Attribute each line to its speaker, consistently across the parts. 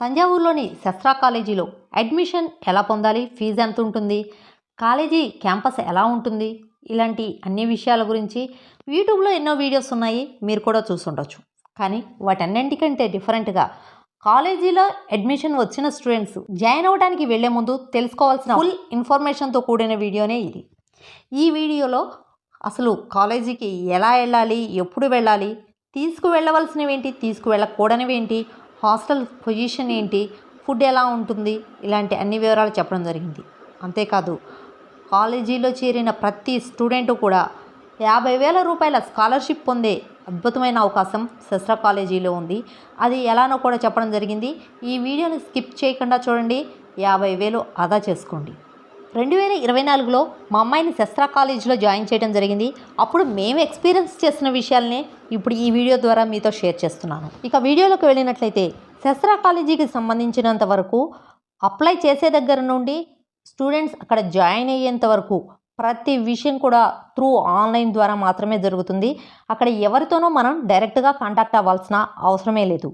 Speaker 1: తంజావూరులోని శస్త్రా కాలేజీలో అడ్మిషన్ ఎలా పొందాలి? ఫీజు ఎంత ఉంటుంది? కాలేజీ క్యాంపస్ ఎలా ఉంటుంది? ఇలాంటి అన్ని విషయాల గురించి యూట్యూబ్లో ఎన్నో వీడియోస్ ఉన్నాయి. మీరు కూడా చూసుండొచ్చు. కానీ వాటన్నింటికంటే డిఫరెంట్గా కాలేజీలో అడ్మిషన్ వచ్చిన స్టూడెంట్స్ జాయిన్ అవ్వడానికి వెళ్ళే ముందు తెలుసుకోవాల్సిన ఫుల్ ఇన్ఫర్మేషన్తో కూడిన వీడియోనే ఇది. ఈ వీడియోలో అసలు కాలేజీకి ఎలా వెళ్ళాలి? ఎప్పుడు వెళ్ళాలి? తీసుకువెళ్ళవలసినవి ఏంటి తీసుకువెళ్ళకూడనివి ఏంటి హాస్టల్ పొజిషన్ ఏంటి? ఫుడ్ ఎలా ఉంటుంది? ఇలాంటి అన్ని వివరాలు చెప్పడం జరిగింది. అంతేకాదు కాలేజీలో చేరిన ప్రతి స్టూడెంట్ కూడా యాభై వేల రూపాయల స్కాలర్షిప్ పొందే అద్భుతమైన అవకాశం శస్త్ర కాలేజీలో ఉంది. అది ఎలానో కూడా చెప్పడం జరిగింది. ఈ వీడియోని స్కిప్ చేయకుండా చూడండి. యాభై వేలు ఆదా చేసుకోండి. రెండు వేల ఇరవై నాలుగులో మా అమ్మాయిని శస్త్ర కాలేజీలో జాయిన్ చేయడం జరిగింది. అప్పుడు మేము ఎక్స్పీరియన్స్ చేసిన విషయాలనే ఇప్పుడు ఈ వీడియో ద్వారా మీతో షేర్ చేస్తున్నాను. ఇక వీడియోలోకి వెళ్ళినట్లయితే శస్త్ర కాలేజీకి సంబంధించినంత వరకు అప్లై చేసే దగ్గర నుండి స్టూడెంట్స్ అక్కడ జాయిన్ అయ్యేంత వరకు ప్రతి విషయం కూడా త్రూ ఆన్లైన్ ద్వారా మాత్రమే జరుగుతుంది. అక్కడ ఎవరితోనో మనం డైరెక్ట్గా కాంటాక్ట్ అవ్వాల్సిన అవసరమే లేదు.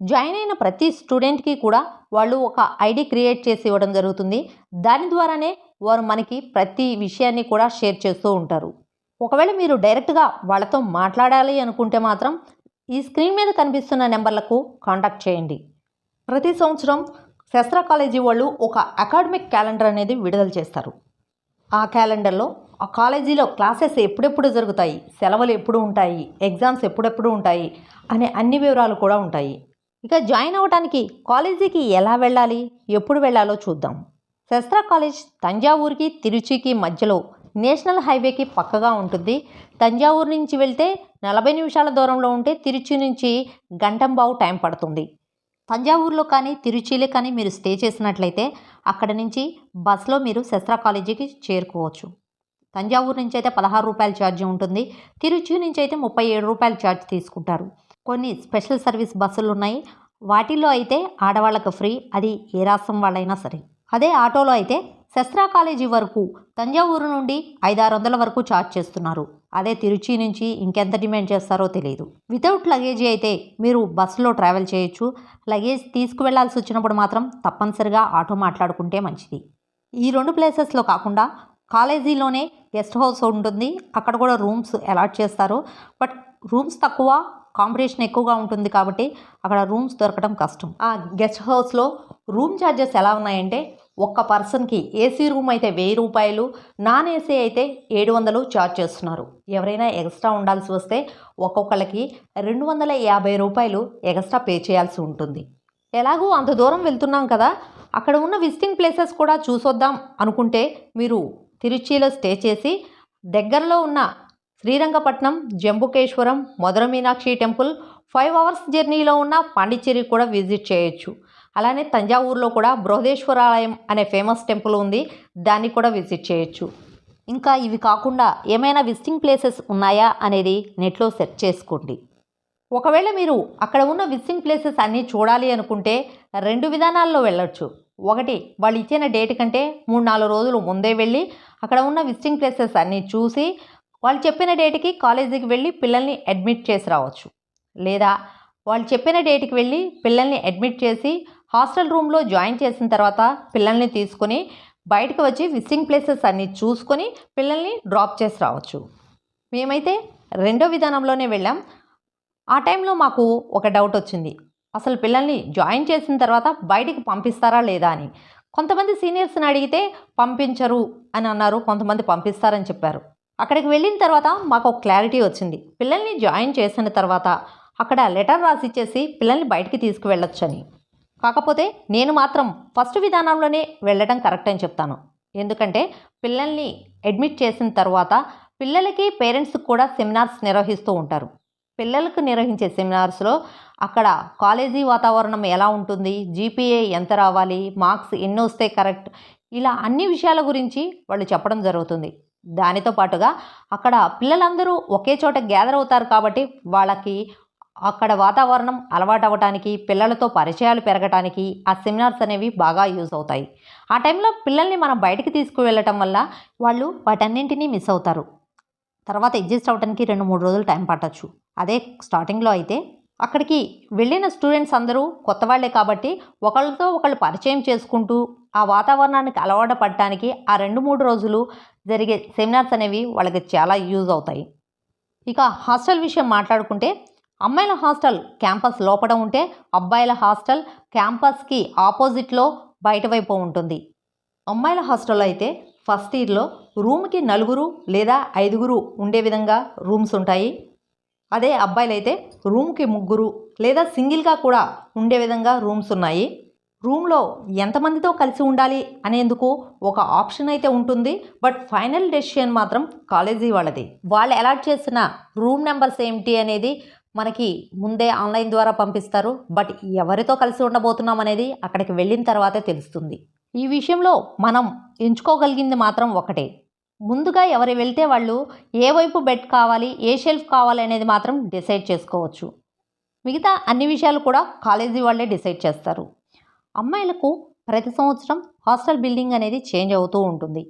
Speaker 1: జాయిన్ అయిన ప్రతి స్టూడెంట్కి కూడా వాళ్ళు ఒక ఐడి క్రియేట్ చేసి ఇవ్వడం జరుగుతుంది. దాని ద్వారానే వారు మనకి ప్రతి విషయాన్ని కూడా షేర్ చేస్తూ ఉంటారు. ఒకవేళ మీరు డైరెక్ట్గా వాళ్ళతో మాట్లాడాలి అనుకుంటే మాత్రం ఈ స్క్రీన్ మీద కనిపిస్తున్న నెంబర్లకు కాంటాక్ట్ చేయండి. ప్రతి సంవత్సరం శస్త్ర కాలేజీ వాళ్ళు ఒక అకాడమిక్ క్యాలెండర్ అనేది విడుదల చేస్తారు. ఆ క్యాలెండర్లో ఆ కాలేజీలో క్లాసెస్ ఎప్పుడెప్పుడు జరుగుతాయి? సెలవులు ఎప్పుడు ఉంటాయి? ఎగ్జామ్స్ ఎప్పుడెప్పుడు ఉంటాయి? అనే అన్ని వివరాలు కూడా ఉంటాయి. ఇక జాయిన్ అవ్వడానికి కాలేజీకి ఎలా వెళ్ళాలి? ఎప్పుడు వెళ్ళాలో చూద్దాం. శస్త్ర కాలేజ్ తంజావూరుకి తిరుచికి మధ్యలో నేషనల్ హైవేకి పక్కగా ఉంటుంది. తంజావూరు నుంచి వెళ్తే నలభై నిమిషాల దూరంలో ఉంటే తిరుచి నుంచి గంటంబావు టైం పడుతుంది. తంజావూరులో కానీ తిరుచిలో కానీ మీరు స్టే చేసినట్లయితే అక్కడ నుంచి బస్లో మీరు శస్త్ర కాలేజీకి చేరుకోవచ్చు. తంజావూరు నుంచి అయితే పదహారు రూపాయల ఛార్జ్ ఉంటుంది. తిరుచి నుంచి అయితే ముప్పై ఏడు రూపాయల ఛార్జ్ తీసుకుంటారు. కొన్ని స్పెషల్ సర్వీస్ బస్సులు ఉన్నాయి. వాటిల్లో అయితే ఆడవాళ్ళకు ఫ్రీ. అది ఏ రాష్ట్రం వాళ్ళైనా సరే. అదే ఆటోలో అయితే శస్త్రా కాలేజీ వరకు తంజావూరు నుండి ఐదారు వందల వరకు ఛార్జ్ చేస్తున్నారు. అదే తిరుచి నుంచి ఇంకెంత డిమాండ్ చేస్తారో తెలియదు వితౌట్ లగేజీ అయితే మీరు బస్సులో ట్రావెల్ చేయొచ్చు. లగేజ్ తీసుకువెళ్ళాల్సి వచ్చినప్పుడు మాత్రం తప్పనిసరిగా ఆటో మాట్లాడుకుంటే మంచిది. ఈ రెండు ప్లేసెస్లో కాకుండా కాలేజీలోనే గెస్ట్ హౌస్ ఉంటుంది. అక్కడ కూడా రూమ్స్ అలాట్ చేస్తారు. బట్ రూమ్స్ తక్కువ కాంపిటీషన్ ఎక్కువగా ఉంటుంది కాబట్టి అక్కడ రూమ్స్ దొరకడం కష్టం. ఆ గెస్ట్ హౌస్లో రూమ్ ఛార్జెస్ ఎలా ఉన్నాయంటే ఒక్క పర్సన్కి ఏసీ రూమ్ అయితే వెయ్యి రూపాయలు నాన్ ఏసీ అయితే ఏడు వందలు ఛార్జ్ చేస్తున్నారు. ఎవరైనా ఎక్స్ట్రా ఉండాల్సి వస్తే ఒక్కొక్కళ్ళకి రెండు వందల యాభై రూపాయలు ఎక్స్ట్రా పే చేయాల్సి ఉంటుంది. ఎలాగూ అంత దూరం వెళ్తున్నాం కదా అక్కడ ఉన్న విజిటింగ్ ప్లేసెస్ కూడా చూసొద్దాం అనుకుంటే మీరు తిరుచిలో స్టే చేసి దగ్గరలో ఉన్న Srirangapatnam Jambukeswaram Madurai Meenakshi temple five hours జర్నీలో ఉన్న పాండిచ్చేరి కూడా విజిట్ చేయొచ్చు. అలానే తంజావూరులో కూడా బృహదేశ్వరాలయం అనే ఫేమస్ టెంపుల్ ఉంది దాన్ని కూడా విజిట్ చేయొచ్చు. ఇంకా ఇవి కాకుండా ఏమైనా విజిటింగ్ ప్లేసెస్ ఉన్నాయా అనేది నెట్లో సెర్చ్ చేసుకోండి. ఒకవేళ మీరు అక్కడ ఉన్న విజిటింగ్ ప్లేసెస్ అన్నీ చూడాలి అనుకుంటే రెండు విధానాల్లో వెళ్ళొచ్చు. ఒకటి వాళ్ళు ఇచ్చిన డేట్ కంటే మూడు నాలుగు రోజులు ముందే వెళ్ళి అక్కడ ఉన్న విజిటింగ్ ప్లేసెస్ అన్నీ చూసి వాళ్ళు చెప్పిన డేట్కి కాలేజీకి వెళ్ళి పిల్లల్ని అడ్మిట్ చేసి రావచ్చు. లేదా వాళ్ళు చెప్పిన డేట్కి వెళ్ళి పిల్లల్ని అడ్మిట్ చేసి హాస్టల్ రూమ్లో జాయిన్ చేసిన తర్వాత పిల్లల్ని తీసుకొని బయటకు వచ్చి విసింగ్ ప్లేసెస్ అన్నీ చూసుకొని పిల్లల్ని డ్రాప్ చేసి రావచ్చు. మేమైతే రెండో విధానంలోనే వెళ్ళాం. ఆ టైంలో మాకు ఒక డౌట్ వచ్చింది. అసలు పిల్లల్ని జాయిన్ చేసిన తర్వాత బయటికి పంపిస్తారా లేదా అని. కొంతమంది సీనియర్స్ని అడిగితే పంపించరు అని అన్నారు. కొంతమంది పంపిస్తారని చెప్పారు. అక్కడికి వెళ్ళిన తర్వాత మాకు ఒక క్లారిటీ వచ్చింది. పిల్లల్ని జాయిన్ చేసిన తర్వాత అక్కడ లెటర్ రాసి ఇచ్చేసి పిల్లల్ని బయటికి తీసుకువెళ్ళొచ్చని. కాకపోతే నేను మాత్రం ఫస్ట్ విధానంలోనే వెళ్ళడం కరెక్ట్ అని చెప్తాను. ఎందుకంటే పిల్లల్ని అడ్మిట్ చేసిన తర్వాత పిల్లలకి పేరెంట్స్కి కూడా సెమినార్స్ నిర్వహిస్తూ ఉంటారు. పిల్లలకు నిర్వహించే సెమినార్స్లో అక్కడ కాలేజీ వాతావరణం ఎలా ఉంటుంది జీపీఏ ఎంత రావాలి మార్క్స్ ఎన్ని వస్తే కరెక్ట్ ఇలా అన్ని విషయాల గురించి వాళ్ళు చెప్పడం జరుగుతుంది. దానితో పాటుగా అక్కడ పిల్లలందరూ ఒకే చోట గ్యాదర్ అవుతారు కాబట్టి వాళ్ళకి అక్కడ వాతావరణం అలవాటు అవ్వటానికి పిల్లలతో పరిచయాలు పెరగటానికి ఆ సెమినార్స్ అనేవి బాగా యూజ్ అవుతాయి. ఆ టైంలో పిల్లల్ని మనం బయటికి తీసుకువెళ్ళటం వల్ల వాళ్ళు వాటన్నింటినీ మిస్ అవుతారు. తర్వాత అడ్జస్ట్ అవ్వడానికి రెండు మూడు రోజులు టైం పట్టచ్చు. అదే స్టార్టింగ్లో అయితే అక్కడికి వెళ్ళిన స్టూడెంట్స్ అందరూ కొత్త వాళ్ళే కాబట్టి ఒకళ్ళతో ఒకళ్ళు పరిచయం చేసుకుంటూ ఆ వాతావరణానికి అలవాటు పడటానికి ఆ రెండు మూడు రోజులు జరిగే సెమినార్స్ అనేవి వాళ్ళకి చాలా యూజ్ అవుతాయి. ఇక హాస్టల్ విషయం మాట్లాడుకుంటే అమ్మాయిల హాస్టల్ క్యాంపస్ లోపల ఉంటే అబ్బాయిల హాస్టల్ క్యాంపస్కి ఆపోజిట్లో బయట వైపు ఉంటుంది. అమ్మాయిల హాస్టల్లో అయితే ఫస్ట్ ఇయర్లో రూమ్కి నలుగురు లేదా ఐదుగురు ఉండే విధంగా రూమ్స్ ఉంటాయి. అదే అబ్బాయిలైతే రూమ్కి ముగ్గురు లేదా సింగిల్గా కూడా ఉండే విధంగా రూమ్స్ ఉన్నాయి. రూమ్లో ఎంతమందితో కలిసి ఉండాలి అనేందుకు ఒక ఆప్షన్ అయితే ఉంటుంది. బట్ ఫైనల్ డెసిషన్ మాత్రం కాలేజీ వాళ్ళది. వాళ్ళు అలాట్ చేసిన రూమ్ నెంబర్స్ ఏమిటి అనేది మనకి ముందే ఆన్లైన్ ద్వారా పంపిస్తారు. బట్ ఎవరితో కలిసి ఉండబోతున్నాం అనేది అక్కడికి వెళ్ళిన తర్వాతే తెలుస్తుంది. ఈ విషయంలో మనం ఎంచుకోగలిగింది మాత్రం ఒకటే. ముందుగా ఎవరు వెళ్తే వాళ్ళు ఏ వైపు బెడ్ కావాలి ఏ షెల్ఫ్ కావాలి అనేది మాత్రం డిసైడ్ చేసుకోవచ్చు. మిగతా అన్ని విషయాలు కూడా కాలేజీ వాళ్ళే డిసైడ్ చేస్తారు. అమ్మాయిలకు ప్రతి సంవత్సరం హాస్టల్ బిల్డింగ్ అనేది చేంజ్ అవుతూ ఉంటుంది.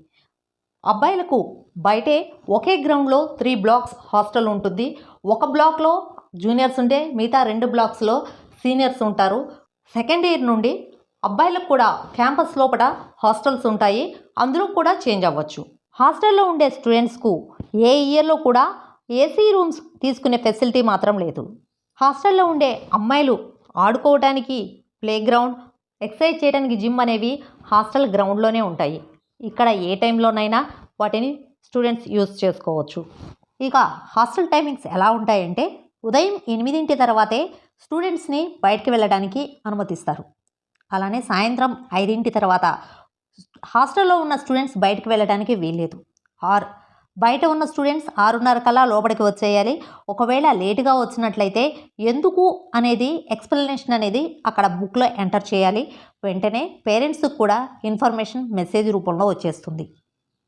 Speaker 1: అబ్బాయిలకు బయటే ఒకే గ్రౌండ్లో త్రీ బ్లాక్స్ హాస్టల్ ఉంటుంది. ఒక బ్లాక్లో జూనియర్స్ ఉంటే మిగతా రెండు బ్లాక్స్లో సీనియర్స్ ఉంటారు. సెకండ్ ఇయర్ నుండి అబ్బాయిలకు కూడా క్యాంపస్ లోపల హాస్టల్స్ ఉంటాయి. అందులో కూడా చేంజ్ అవ్వచ్చు. హాస్టల్లో ఉండే స్టూడెంట్స్కు ఏ ఇయర్లో కూడా ఏసీ రూమ్స్ తీసుకునే ఫెసిలిటీ మాత్రం లేదు. హాస్టల్లో ఉండే అమ్మాయిలు ఆడుకోవడానికి ప్లేగ్రౌండ్ ఎక్సర్సైజ్ చేయడానికి జిమ్ అనేవి హాస్టల్ గ్రౌండ్లోనే ఉంటాయి. ఇక్కడ ఏ టైంలోనైనా వాటిని స్టూడెంట్స్ యూస్ చేసుకోవచ్చు. ఇక హాస్టల్ టైమింగ్స్ ఎలా ఉంటాయంటే ఉదయం ఎనిమిదింటి తర్వాతే స్టూడెంట్స్ని బయటికి వెళ్ళడానికి అనుమతిస్తారు. అలానే సాయంత్రం ఐదింటి తర్వాత హాస్టల్లో ఉన్న స్టూడెంట్స్ బయటకు వెళ్ళడానికి వీల్లేదు. ఆర్ బయట ఉన్న స్టూడెంట్స్ ఆరున్నర కల్లా లోపలికి వచ్చేయాలి. ఒకవేళ లేటుగా వచ్చినట్లయితే ఎందుకు అనేది ఎక్స్ప్లెనేషన్ అనేది అక్కడ బుక్లో ఎంటర్ చేయాలి. వెంటనే పేరెంట్స్కి కూడా ఇన్ఫర్మేషన్ మెసేజ్ రూపంలో వచ్చేస్తుంది.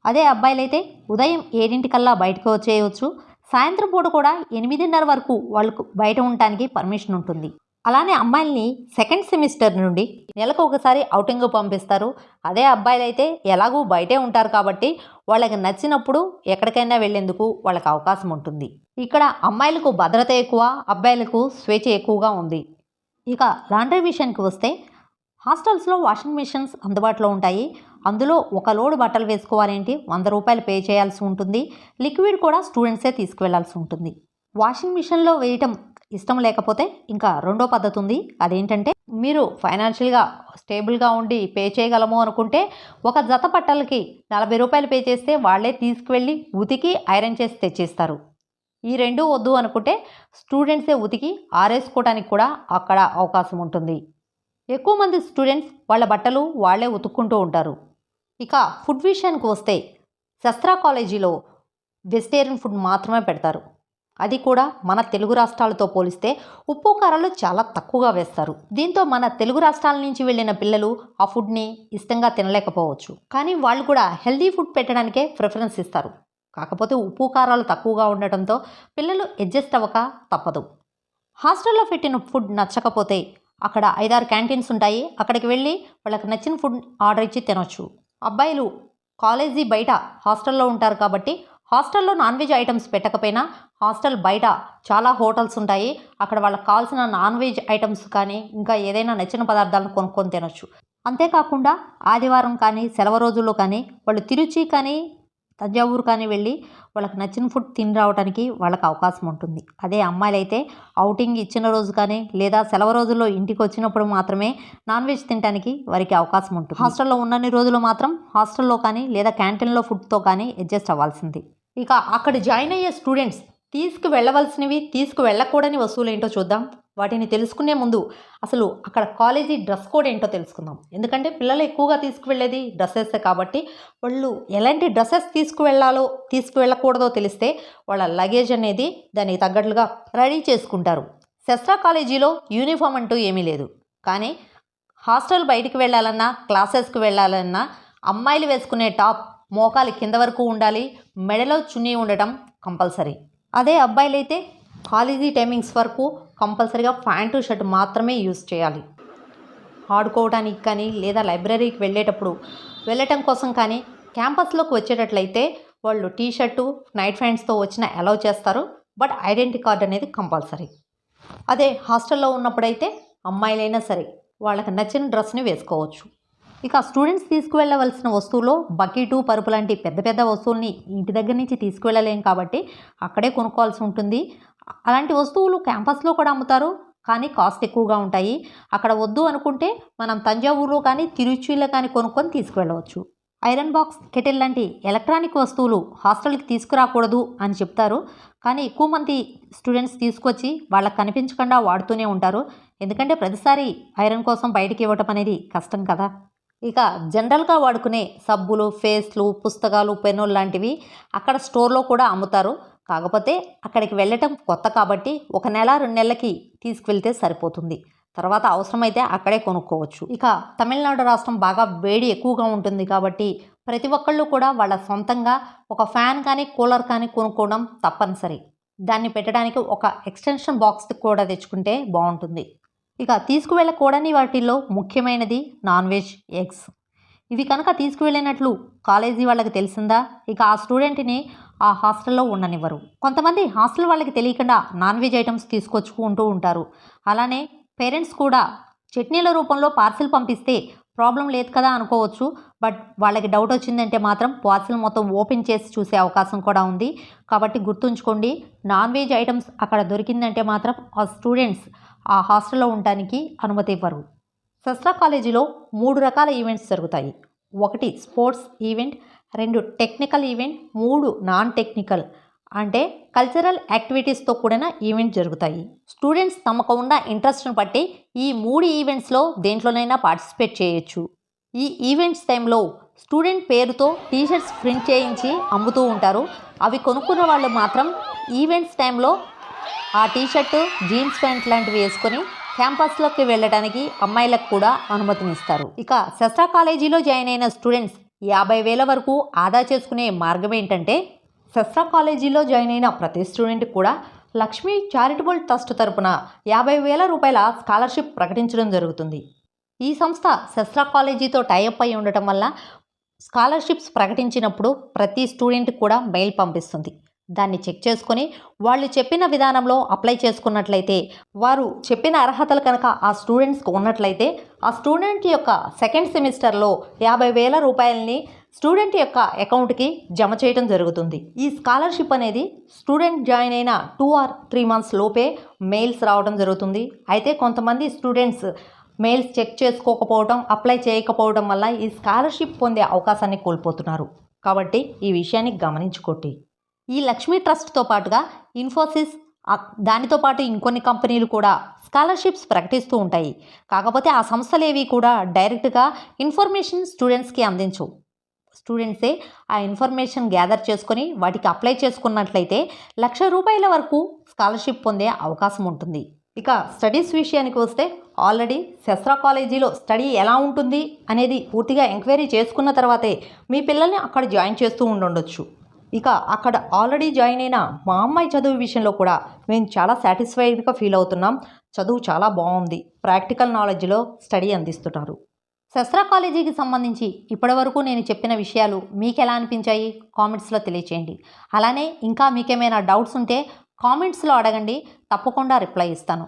Speaker 1: అదే అబ్బాయిలైతే ఉదయం ఏడింటికల్లా బయటకు వచ్చేయవచ్చు సాయంత్రం పూట కూడా ఎనిమిదిన్నర వరకు వాళ్ళకు బయట ఉండటానికి పర్మిషన్ ఉంటుంది. అలానే అమ్మాయిల్ని సెకండ్ సెమిస్టర్ నుండి నెలకు ఒకసారి అవుటింగ్ పంపిస్తారు. అదే అబ్బాయిలు అయితే ఎలాగూ బయటే ఉంటారు కాబట్టి వాళ్ళకి నచ్చినప్పుడు ఎక్కడికైనా వెళ్ళేందుకు వాళ్ళకి అవకాశం ఉంటుంది. ఇక్కడ అమ్మాయిలకు భద్రత ఎక్కువ అబ్బాయిలకు స్వేచ్ఛ ఎక్కువగా ఉంది. ఇక లాండ్రీ విషయానికి వస్తే హాస్టల్స్లో వాషింగ్ మిషన్స్ అందుబాటులో ఉంటాయి. అందులో ఒక లోడ్ బట్టలు వేసుకోవాలంటే వంద రూపాయలు పే చేయాల్సి ఉంటుంది. లిక్విడ్ కూడా స్టూడెంట్సే తీసుకువెళ్ళాల్సి ఉంటుంది. వాషింగ్ మిషన్లో వేయటం ఇష్టం లేకపోతే ఇంకా రెండో పద్ధతి ఉంది అదేంటంటే మీరు ఫైనాన్షియల్గా స్టేబుల్గా ఉండి పే చేయగలము అనుకుంటే ఒక జత బట్టలకి నలభై రూపాయలు పే చేస్తే వాళ్ళే తీసుకువెళ్ళి ఉతికి ఐరన్ చేసి తెచ్చిస్తారు. ఈ రెండు వద్దు అనుకుంటే స్టూడెంట్సే ఉతికి ఆరేసుకోవడానికి కూడా అక్కడ అవకాశం ఉంటుంది. ఎక్కువ మంది స్టూడెంట్స్ వాళ్ళ బట్టలు వాళ్ళే ఉతుక్కుంటూ ఉంటారు. ఇక ఫుడ్ విషయానికి వస్తే శస్త్రా కాలేజీలో వెజిటేరియన్ ఫుడ్ మాత్రమే పెడతారు. అది కూడా మన తెలుగు రాష్ట్రాలతో పోలిస్తే ఉప్పు కారాలు చాలా తక్కువగా వేస్తారు. దీంతో మన తెలుగు రాష్ట్రాల నుంచి వెళ్ళిన పిల్లలు ఆ ఫుడ్ని ఇష్టంగా తినలేకపోవచ్చు. కానీ వాళ్ళు కూడా హెల్దీ ఫుడ్ పెట్టడానికే ప్రిఫరెన్స్ ఇస్తారు. కాకపోతే ఉప్పు కారాలు తక్కువగా ఉండటంతో పిల్లలు అడ్జస్ట్ అవ్వక తప్పదు. హాస్టల్లో పెట్టిన ఫుడ్ నచ్చకపోతే అక్కడ ఐదారు క్యాంటీన్స్ ఉంటాయి. అక్కడికి వెళ్ళి వాళ్ళకి నచ్చిన ఫుడ్ ఆర్డర్ ఇచ్చి తినొచ్చు. అబ్బాయిలు కాలేజీ బయట హాస్టల్లో ఉంటారు కాబట్టి హాస్టల్లో నాన్ వెజ్ ఐటమ్స్ పెట్టకపోయినా హాస్టల్ బయట చాలా హోటల్స్ ఉంటాయి. అక్కడ వాళ్ళకి కావాల్సిన నాన్ వెజ్ ఐటమ్స్ కానీ ఇంకా ఏదైనా నచ్చిన పదార్థాలను కొనుక్కొని తినొచ్చు. అంతేకాకుండా ఆదివారం కానీ సెలవు రోజుల్లో కానీ వాళ్ళు తిరుచి కానీ తంజావూరు కానీ వెళ్ళి వాళ్ళకి నచ్చిన ఫుడ్ తిని రావడానికి వాళ్ళకి అవకాశం ఉంటుంది. అదే అమ్మాయిలైతే అవుటింగ్ ఇచ్చిన రోజు కానీ లేదా సెలవు రోజుల్లో ఇంటికి వచ్చినప్పుడు మాత్రమే నాన్ వెజ్ తినడానికి వారికి అవకాశం ఉంటుంది. హాస్టల్లో ఉన్నన్ని రోజులు మాత్రం హాస్టల్లో కానీ లేదా క్యాంటీన్లో ఫుడ్తో కానీ అడ్జస్ట్ అవ్వాల్సింది. ఇక అక్కడ జాయిన్ అయ్యే స్టూడెంట్స్ తీసుకు వెళ్ళవలసినవి తీసుకు వెళ్ళకూడని వస్తువులు ఏంటో చూద్దాం. వాటిని తెలుసుకునే ముందు అసలు అక్కడ కాలేజీ డ్రెస్ కోడ్ ఏంటో తెలుసుకుందాం. ఎందుకంటే పిల్లలు ఎక్కువగా తీసుకువెళ్ళేది డ్రెస్సెస్ కాబట్టి వాళ్ళు ఎలాంటి డ్రెస్సెస్ తీసుకువెళ్ళాలో తీసుకువెళ్ళకూడదో తెలిస్తే వాళ్ళ లగేజ్ అనేది దానికి తగ్గట్లుగా రెడీ చేసుకుంటారు. శస్త్రా కాలేజీలో యూనిఫామ్ అంటూ ఏమీ లేదు. కానీ హాస్టల్ బయటికి వెళ్ళాలన్నా క్లాసెస్కి వెళ్ళాలన్నా అమ్మాయిలు వేసుకునే టాప్ మోకాలి కింద వరకు ఉండాలి మెడలో చున్నీ ఉండటం కంపల్సరీ. అదే అబ్బాయిలైతే కాలేజీ టైమింగ్స్ వరకు కంపల్సరీగా ప్యాంటు షర్ట్ మాత్రమే యూజ్ చేయాలి. ఆడుకోవడానికి కానీ లేదా లైబ్రరీకి వెళ్ళేటప్పుడు వెళ్ళటం కోసం కానీ క్యాంపస్లోకి వచ్చేటట్లయితే వాళ్ళు టీ షర్టు నైట్ ప్యాంట్స్తో వచ్చిన అలౌ చేస్తారు. బట్ ఐడెంటిటీ కార్డ్ అనేది కంపల్సరీ. అదే హాస్టల్లో ఉన్నప్పుడైతే అమ్మాయిలైనా సరే వాళ్ళకి నచ్చిన డ్రెస్ని వేసుకోవచ్చు. ఇక స్టూడెంట్స్ తీసుకువెళ్ళవలసిన వస్తువులో బకెటు పరుపు లాంటి పెద్ద పెద్ద వస్తువుల్ని ఇంటి దగ్గర నుంచి తీసుకువెళ్ళలేం కాబట్టి అక్కడే కొనుక్కోవాల్సి ఉంటుంది. అలాంటి వస్తువులు క్యాంపస్లో కూడా అమ్ముతారు కానీ కాస్ట్ ఎక్కువగా ఉంటాయి. అక్కడ వద్దు అనుకుంటే మనం తంజావూరులో కానీ తిరుచిలో కానీ కొనుక్కొని తీసుకువెళ్ళవచ్చు. ఐరన్ బాక్స్ కెటిల్ లాంటి ఎలక్ట్రానిక్ వస్తువులు హాస్టల్కి తీసుకురాకూడదు అని చెప్తారు. కానీ ఎక్కువ మంది స్టూడెంట్స్ తీసుకొచ్చి వాళ్ళకి కనిపించకుండా వాడుతూనే ఉంటారు. ఎందుకంటే ప్రతిసారి ఐరన్ కోసం బయటికి ఇవ్వటం అనేది కష్టం కదా. ఇక జనరల్గా వాడుకునే సబ్బులు ఫేస్లు పుస్తకాలు పెన్నులు లాంటివి అక్కడ స్టోర్లో కూడా అమ్ముతారు. కాకపోతే అక్కడికి వెళ్ళటం కొత్త కాబట్టి ఒక నెల రెండు నెలలకి తీసుకువెళ్తే సరిపోతుంది. తర్వాత అవసరమైతే అక్కడే కొనుక్కోవచ్చు. ఇక తమిళనాడు రాష్ట్రం బాగా వేడి ఎక్కువగా ఉంటుంది కాబట్టి ప్రతి ఒక్కళ్ళు కూడా వాళ్ళ సొంతంగా ఒక ఫ్యాన్ కానీ కూలర్ కానీ కొనుక్కోవడం తప్పనిసరి. దాన్ని పెట్టడానికి ఒక ఎక్స్టెన్షన్ బాక్స్ కూడా తెచ్చుకుంటే బాగుంటుంది. ఇక తీసుకువెళ్ళకూడని వాటిల్లో ముఖ్యమైనది నాన్ వెజ్ ఎగ్స్. ఇవి కనుక తీసుకువెళ్ళినట్లు కాలేజీ వాళ్ళకి తెలిసిందా? ఇక ఆ స్టూడెంట్ని ఆ హాస్టల్లో ఉండనివ్వరు. కొంతమంది హాస్టల్ వాళ్ళకి తెలియకుండా నాన్ వెజ్ ఐటమ్స్ తీసుకొచ్చుకుంటూ ఉంటారు. అలానే పేరెంట్స్ కూడా చట్నీల రూపంలో పార్సిల్ పంపిస్తే ప్రాబ్లం లేదు కదా అనుకోవచ్చు. బట్ వాళ్ళకి డౌట్ వచ్చిందంటే మాత్రం పార్సిల్ మొత్తం ఓపెన్ చేసి చూసే అవకాశం కూడా ఉంది. కాబట్టి గుర్తుంచుకోండి నాన్ వెజ్ ఐటమ్స్ అక్కడ దొరికిందంటే మాత్రం ఆ స్టూడెంట్స్ ఆ హాస్టల్లో ఉండటానికి అనుమతి ఇవ్వరు. సస్రా కాలేజీలో మూడు రకాల ఈవెంట్స్ జరుగుతాయి. ఒకటి స్పోర్ట్స్ ఈవెంట్ రెండు టెక్నికల్ ఈవెంట్ మూడు నాన్ టెక్నికల్. అంటే కల్చరల్ యాక్టివిటీస్తో కూడిన ఈవెంట్ జరుగుతాయి. స్టూడెంట్స్ తమకు ఉన్న ఇంట్రెస్ట్ను బట్టి ఈ మూడు ఈవెంట్స్లో దేంట్లోనైనా పార్టిసిపేట్ చేయొచ్చు. ఈ ఈవెంట్స్ టైంలో స్టూడెంట్ పేరుతో టీషర్ట్స్ ప్రింట్ చేయించి అమ్ముతూ ఉంటారు. అవి కొనుక్కున్న వాళ్ళు మాత్రం ఈవెంట్స్ టైంలో ఆ టీషర్టు జీన్స్ ప్యాంట్ లాంటివి వేసుకొని క్యాంపస్లోకి వెళ్ళడానికి అమ్మాయిలకు కూడా అనుమతినిస్తారు. ఇక శస్త్ర కాలేజీలో జాయిన్ అయిన స్టూడెంట్స్ యాభై వేల వరకు ఆదా చేసుకునే మార్గం ఏంటంటే శస్త్ర కాలేజీలో జాయిన్ అయిన ప్రతి స్టూడెంట్ కూడా లక్ష్మీ చారిటబుల్ ట్రస్ట్ తరపున యాభై వేల రూపాయల స్కాలర్షిప్ ప్రకటించడం జరుగుతుంది. ఈ సంస్థ శస్త్ర కాలేజీతో టైఅప్ అయి ఉండటం వల్ల స్కాలర్షిప్స్ ప్రకటించినప్పుడు ప్రతి స్టూడెంట్ కూడా మెయిల్ పంపిస్తుంది. దాన్ని చెక్ చేసుకొని వాళ్ళు చెప్పిన విధానంలో అప్లై చేసుకున్నట్లయితే వారు చెప్పిన అర్హతలు కనుక ఆ స్టూడెంట్స్కి ఉన్నట్లయితే ఆ స్టూడెంట్ యొక్క సెకండ్ సెమిస్టర్లో యాభై వేల రూపాయలని స్టూడెంట్ యొక్క అకౌంట్కి జమ చేయడం జరుగుతుంది. ఈ స్కాలర్షిప్ అనేది స్టూడెంట్ జాయిన్ అయిన టూ ఆర్ త్రీ మంత్స్ లోపే మెయిల్స్ రావడం జరుగుతుంది. అయితే కొంతమంది స్టూడెంట్స్ మెయిల్స్ చెక్ చేసుకోకపోవడం అప్లై చేయకపోవడం వల్ల ఈ స్కాలర్షిప్ పొందే అవకాశాన్ని కోల్పోతున్నారు. కాబట్టి ఈ విషయాన్ని గమనించుకోండి. ఈ లక్ష్మీ ట్రస్ట్తో పాటుగా ఇన్ఫోసిస్ దానితో పాటు ఇంకొన్ని కంపెనీలు కూడా స్కాలర్షిప్స్ ప్రకటిస్తూ ఉంటాయి. కాకపోతే ఆ సంస్థలేవి కూడా డైరెక్ట్గా ఇన్ఫర్మేషన్ స్టూడెంట్స్కి అందించు స్టూడెంట్సే ఆ ఇన్ఫర్మేషన్ గ్యాదర్ చేసుకొని వాటికి అప్లై చేసుకున్నట్లయితే లక్ష రూపాయల వరకు స్కాలర్షిప్ పొందే అవకాశం ఉంటుంది. ఇక స్టడీస్ విషయానికి వస్తే ఆల్రెడీ శస్త్ర కాలేజీలో స్టడీ ఎలా ఉంటుంది అనేది పూర్తిగా ఎంక్వైరీ చేసుకున్న తర్వాతే మీ పిల్లల్ని అక్కడ జాయిన్ చేస్తూ ఉండుండొచ్చు ఇక అక్కడ ఆల్రెడీ జాయిన్ అయిన మా అమ్మాయి చదువు విషయంలో కూడా మేము చాలా సాటిస్ఫైడ్గా ఫీల్ అవుతున్నాం. చదువు చాలా బాగుంది. ప్రాక్టికల్ నాలెడ్జ్లో స్టడీ అందిస్తున్నారు. శస్త్ర కాలేజీకి సంబంధించి ఇప్పటివరకు నేను చెప్పిన విషయాలు మీకు ఎలా అనిపించాయి? కామెంట్స్లో తెలియచేయండి. అలానే ఇంకా మీకేమైనా డౌట్స్ ఉంటే కామెంట్స్లో అడగండి. తప్పకుండా రిప్లై ఇస్తాను.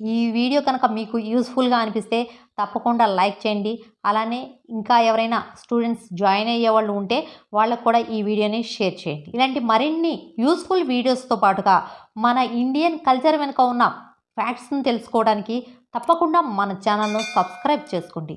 Speaker 1: ఈ వీడియో కనుక మీకు యూస్ఫుల్గా అనిపిస్తే తప్పకుండా లైక్ చేయండి. అలానే ఇంకా ఎవరైనా స్టూడెంట్స్ జాయిన్ అయ్యే వాళ్ళు ఉంటే వాళ్ళకు కూడా ఈ వీడియోని షేర్ చేయండి. ఇలాంటి మరిన్ని యూస్ఫుల్ వీడియోస్తో పాటుగా మన ఇండియన్ కల్చర్ వెనుక ఉన్న ఫ్యాక్ట్స్ని తెలుసుకోవడానికి తప్పకుండా మన ఛానల్ను సబ్స్క్రైబ్ చేసుకోండి.